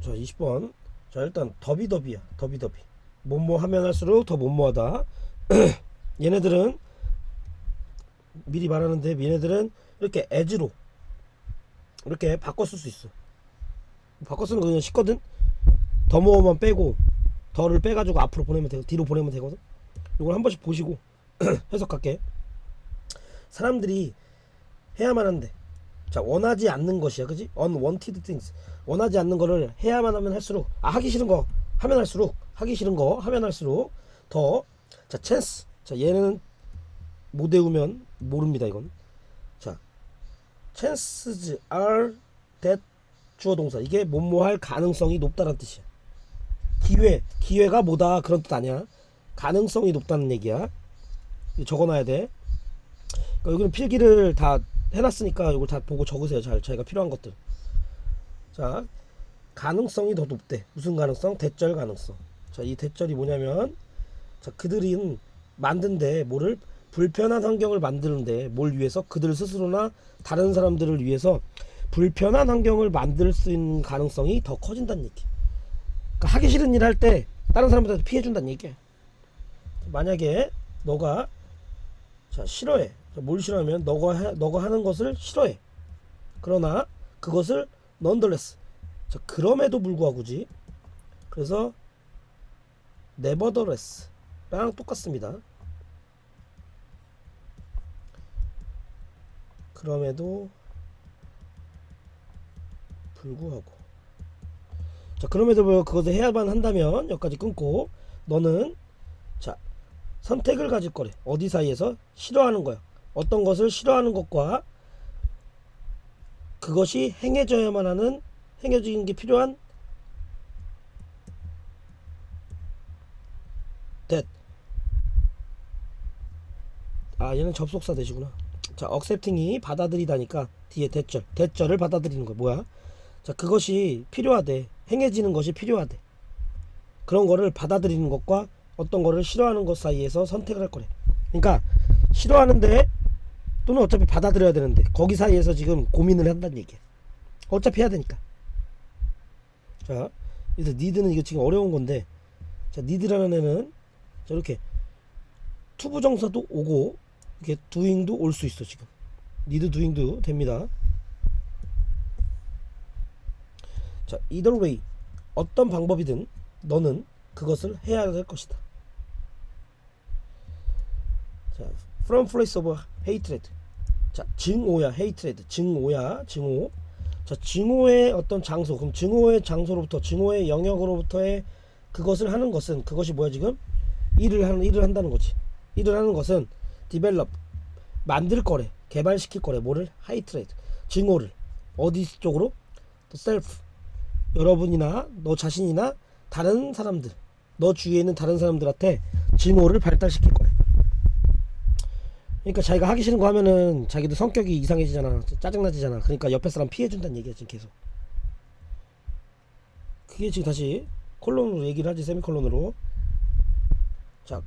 자 20번. 자 일단 더비더비야 더비더비. 뭐뭐 하면 할수록 더 뭐뭐하다. 얘네들은 미리 말하는데 얘네들은 이렇게 as로 이렇게 바꿔 쓸 수 있어. 바꿔 쓰는 거 그냥 쉽거든? 더 뭐만 빼고 더를 빼가지고 앞으로 보내면 되고 뒤로 보내면 되거든? 이걸 한 번씩 보시고 해석할게. 사람들이 해야만 한데 자 원하지 않는 것이야. 그지? Unwanted things. 원하지 않는 거를 해야만 하면 할수록 아 하기 싫은 거 하면 할수록 하기 싫은 거 하면 할수록 더자 chance. 자 얘는 못 외우면 모릅니다 이건. 자 chances are that 주어 동사. 이게 뭐뭐 할 가능성이 높다는 뜻이야. 기회 기회가 뭐다 그런 뜻 아니야. 가능성이 높다는 얘기야. 적어놔야 돼. 그러니까 여기는 필기를 다 해놨으니까 이걸 다 보고 적으세요. 잘 자기가 필요한 것들. 자 가능성이 더 높대. 무슨 가능성 대절 가능성. 자 이 대절이 뭐냐면 자 그들은 만든데 뭐를 불편한 환경을 만드는데 뭘 위해서? 그들 스스로나 다른 사람들을 위해서 불편한 환경을 만들 수 있는 가능성이 더 커진다는 얘기. 그러니까 하기 싫은 일 할 때 다른 사람들한테 피해 준다는 얘기야. 만약에 너가 자 싫어해. 자, 뭘 싫어하면 너가 해, 너가 하는 것을 싫어해. 그러나 그것을 nonetheless. 자 그럼에도 불구하고지. 그래서 nevertheless랑 똑같습니다. 그럼에도 불구하고. 자 그럼에도 불구하고 그것을 해야만 한다면 여기까지 끊고 너는 자 선택을 가질 거래. 어디 사이에서 싫어하는 거야 어떤 것을 싫어하는 것과 그것이 행해져야만 하는 행해지는 게 필요한 that 아 얘는 접속사 대시구나. 자 accepting이 받아들이다니까 뒤에 대절. 대절을 받아들이는 거야. 뭐야? 자 그것이 필요하대. 행해지는 것이 필요하대. 그런 거를 받아들이는 것과 어떤 거를 싫어하는 것 사이에서 선택을 할 거래. 그러니까 싫어하는데 또는 어차피 받아들여야 되는데 거기 사이에서 지금 고민을 한다는 얘기야. 어차피 해야 되니까. 자 그래서 니드는 이거 지금 어려운 건데 자 니드라는 애는 자 이렇게 투부 정사도 오고 이렇게 doing도 올 수 있어 지금. 니드 doing도 됩니다. 자 either way 어떤 방법이든 너는 그것을 해야 할 것이다. 자 from place of hatred 자 증오야 hatred 증오야 증오. 자 증오의 어떤 장소. 그럼 증오의 장소로부터 증오의 영역으로부터의 그것을 하는 것은 그것이 뭐야 지금? 일을 하는 일을 한다는 거지. 일을 하는 것은 develop 만들 거래 개발시킬 거래. 뭐를? hatred 증오를. 어디 쪽으로? The self. 여러분이나 너 자신이나 다른 사람들 너 주위에 있는 다른 사람들한테 증오를 발달시킬 거래 그러니까 자기가 하기 싫은 거 하면은 자기도 성격이 이상해지잖아 짜증나지잖아. 그러니까 옆에 사람 피해준다는 얘기야 지금 계속. 그게 지금 다시 콜론으로 얘기를 하지 세미콜론으로. 자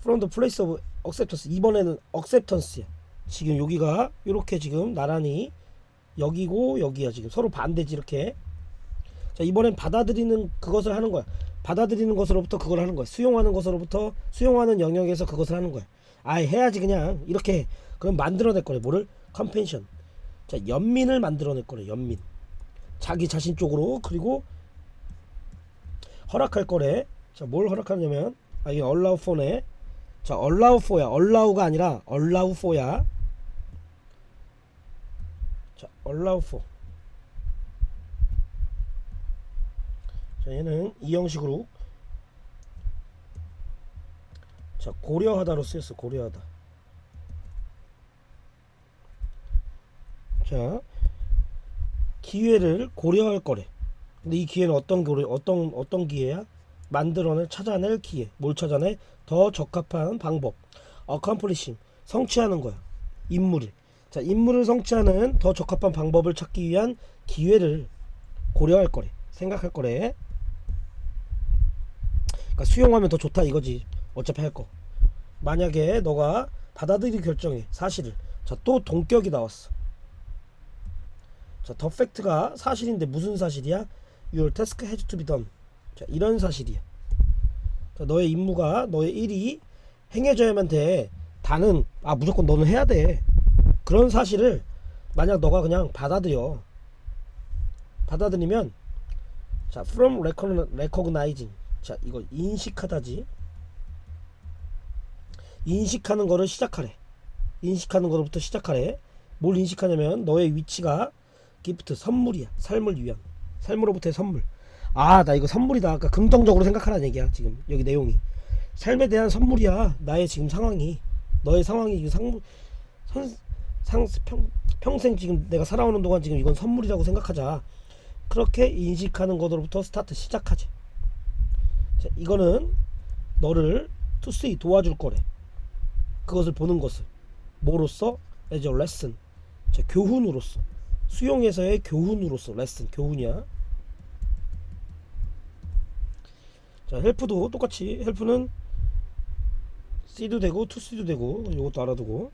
from the place of acceptance. 이번에는 acceptance야. 지금 여기가 이렇게 지금 나란히 여기고 여기야 지금. 서로 반대지 이렇게. 자 이번엔 받아들이는 그것을 하는 거야. 받아들이는 것으로부터 그걸 하는 거야. 수용하는 것으로부터 수용하는 영역에서 그것을 하는 거야 아예 해야지 그냥 이렇게 그럼 만들어낼 거래 뭐를? 컴펜션. 자 연민을 만들어낼 거래 연민. 자기 자신 쪽으로 그리고 허락할 거래. 자 뭘 허락하냐면 아 이게 allow for네. 자 allow for야. allow가 아니라 allow for야. 자 allow for. 자 얘는 이 형식으로 자 고려하다로 쓰였어 고려하다. 자 기회를 고려할 거래. 근데 이 기회는 어떤 고려 어떤 어떤 기회야? 만들어낼 찾아낼 기회. 뭘 찾아내 더 적합한 방법. accomplishing 성취하는 거야. 임무를 자 임무를 성취하는 더 적합한 방법을 찾기 위한 기회를 고려할 거래. 생각할 거래. 그러니까 수용하면 더 좋다 이거지 어차피 할 거 만약에 너가 받아들이 결정해 사실을 자 또 동격이 나왔어 자 더 팩트가 사실인데 무슨 사실이야 your task has to be done. 자, 이런 사실이야. 자, 너의 임무가 너의 일이 행해져야만 돼. 다는 아 무조건 너는 해야 돼. 그런 사실을 만약 너가 그냥 받아들여. 받아들이면 자, from recogn- recognizing. 자, 이거 인식하다지. 인식하는 거를 시작하래. 인식하는 거로부터 시작하래. 뭘 인식하냐면 너의 위치가 기프트 선물이야. 삶을 위한 삶으로부터의 선물. 아, 나 이거 선물이다. 아까 긍정적으로 생각하라는 얘기야. 지금 여기 내용이 삶에 대한 선물이야. 나의 지금 상황이 너의 상황이 지금 상, 선, 상 평, 평생 지금 내가 살아오는 동안 지금 이건 선물이라고 생각하자. 그렇게 인식하는 것으로부터 스타트 시작하지. 자, 이거는 너를 투스이 도와줄 거래. 그것을 보는 것을. 뭐로써 as a lesson. 자, 교훈으로서. 수용에서의 교훈으로서 레슨 교훈이야. 자, 헬프도 똑같이. 헬프는 C도 되고 to C도 되고 이것도 알아두고